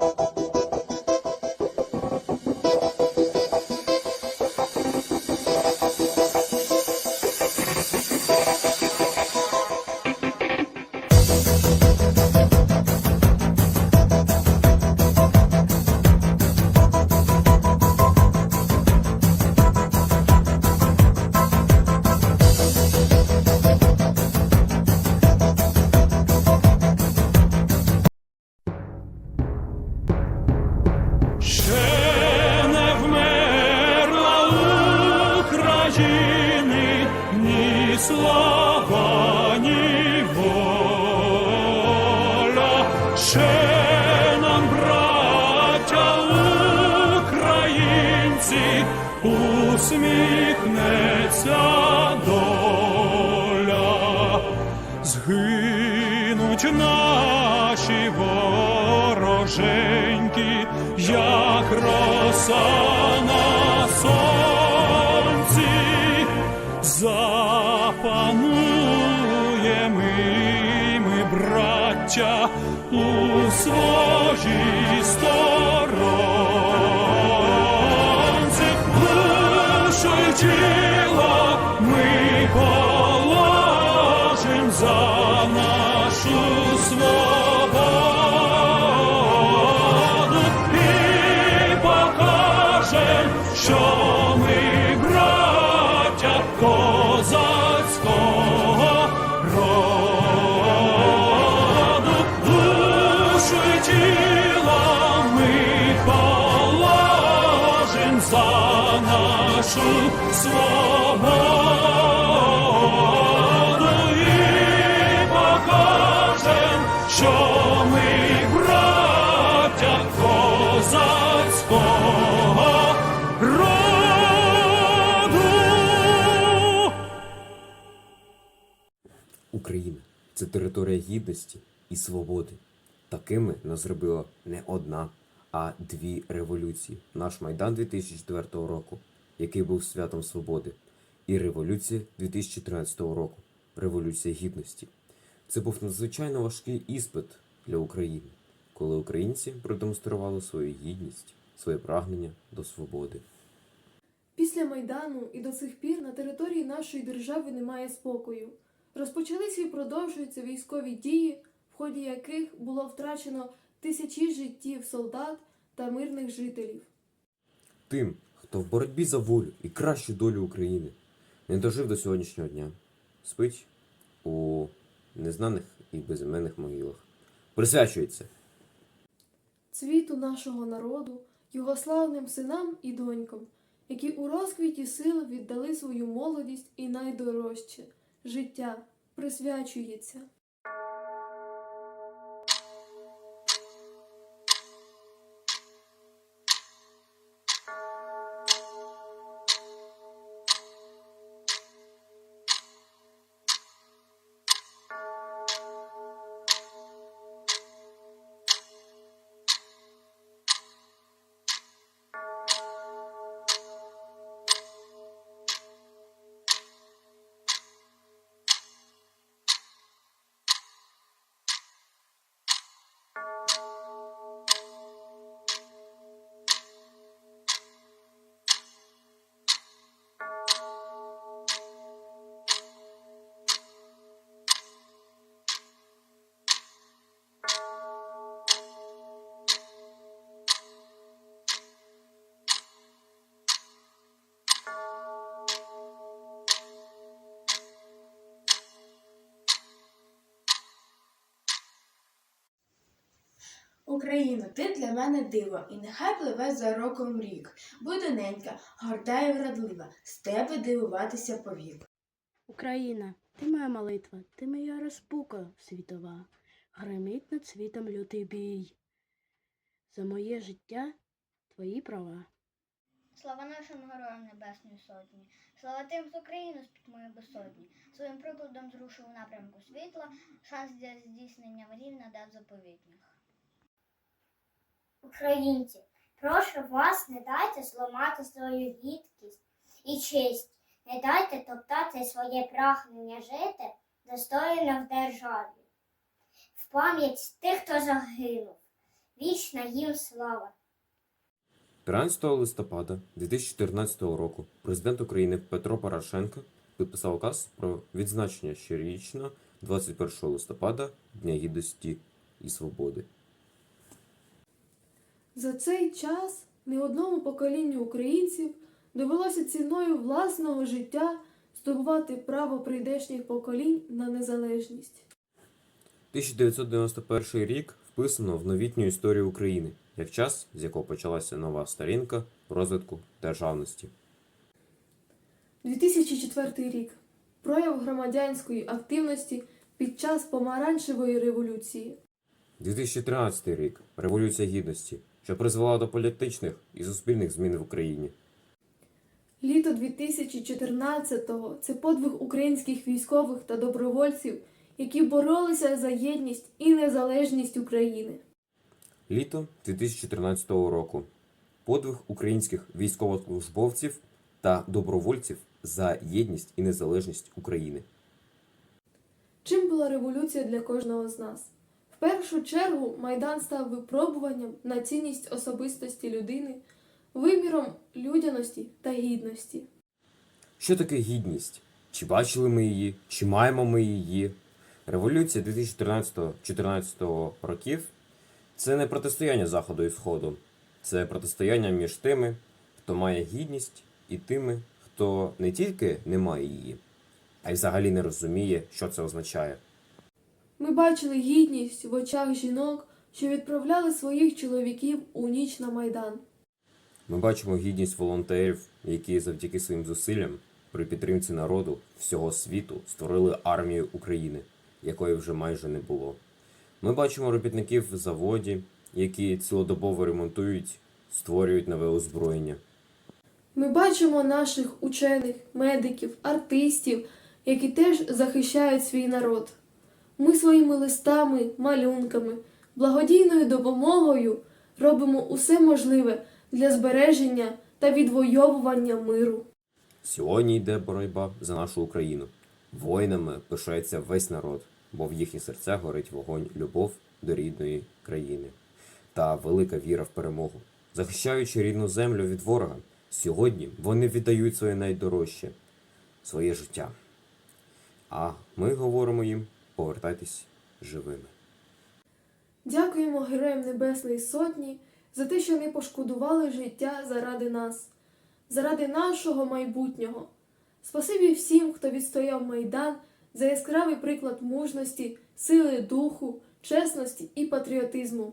Ще Ще нам, українці, усміхнеться доля. Згинуть наші вороженьки, як роса на сонці, браття, у своїй сторонці, душу нашу свободу і покажем, що ми браття козацького роду. Україна це територія гідності і свободи. Такими нас зробила не одна, а дві революції: наш Майдан 2004 року, який був святом свободи, і революція 2013 року революція гідності. Це був надзвичайно важкий іспит для України, коли українці продемонстрували свою гідність, своє прагнення до свободи. Після Майдану і до цих пір на території нашої держави немає спокою. Розпочалися і продовжуються військові дії, в ході яких було втрачено тисячі життів солдат та мирних жителів. Тим, хто в боротьбі за волю і кращу долю України не дожив до сьогоднішнього дня, спить у незнаних і безіменних могилах. Присвячується Цвіту нашого народу, його славним синам і донькам, які у розквіті сил віддали свою молодість і найдорожче життя присвячується. Україно, ти для мене диво, і нехай пливе за роком рік. Будь ненька, горда і вродлива, з тебе дивуватися повік. Україна, ти моя молитва, ти моя розпука світова, гримить над світом лютий бій. За моє життя твої права. Слава нашим героям Небесної Сотні, слава тим, хто країну з пітьмої безсотні, своїм прикладом зрушив у напрямку світла, шанс для здійснення мрій надав заповітних. Українці, прошу вас, не дайте зламати свою гідкість і честь, не дайте топтати своє прагнення жити достойно в державі. В пам'ять тих, хто загинув, Вічна їм слава. 13 листопада 2014 року президент України Петро Порошенко підписав указ про відзначення щорічно 21 листопада Дня Гідності і Свободи. За цей час не одному поколінню українців довелося ціною власного життя здобувати право прийдешніх поколінь на незалежність. 1991 рік вписано в новітню історію України як час, з якого почалася нова сторінка розвитку державності. 2004 рік. Прояв громадянської активності під час помаранчевої революції. 2013 рік Революція Гідності, що призвела до політичних і суспільних змін в Україні. Літо 2014-го це подвиг українських військових та добровольців, які боролися за єдність і незалежність України. Літо 2014 року. Подвиг українських військовослужбовців та добровольців за єдність і незалежність України. Чим була революція для кожного з нас? Першу чергу Майдан став випробуванням на цінність особистості людини, виміром людяності та гідності. Що таке гідність? Чи бачили ми її? Чи маємо ми її? Революція 2013-2014 років це не протистояння Заходу і Сходу, це протистояння між тими, хто має гідність, і тими, хто не тільки не має її, а й взагалі не розуміє, що це означає. Ми бачили гідність в очах жінок, що відправляли своїх чоловіків у ніч на Майдан. Ми бачимо гідність волонтерів, які завдяки своїм зусиллям при підтримці народу всього світу створили армію України, якої вже майже не було. Ми бачимо робітників в заводі, які цілодобово ремонтують, створюють нове озброєння. Ми бачимо наших учених, медиків, артистів, які теж захищають свій народ. Ми своїми листами, малюнками, благодійною допомогою робимо усе можливе для збереження та відвоювання миру. Сьогодні йде боротьба за нашу Україну. Воїнами пишається весь народ, бо в їхніх серцях горить вогонь любов до рідної країни та велика віра в перемогу. Захищаючи рідну землю від ворога, сьогодні вони віддають своє найдорожче своє життя. А ми говоримо їм повертайтесь живими. Дякуємо Героям Небесної Сотні за те, що не пошкодували життя заради нас, заради нашого майбутнього. Спасибі всім, хто відстояв Майдан за яскравий приклад мужності, сили духу, чесності і патріотизму.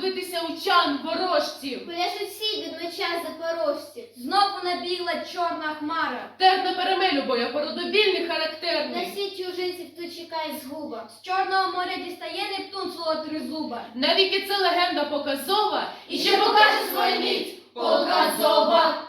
Дивитися учан ворожців? Пляшуть всі від меча запорожці. Знову набігла чорна хмара. Терна перемелю характер. На характерний. всі чужинці тут чекає згуба. З Чорного моря дістає Нептун свого тризуба. Навіки це легенда показова і ще покаже свою міць показова.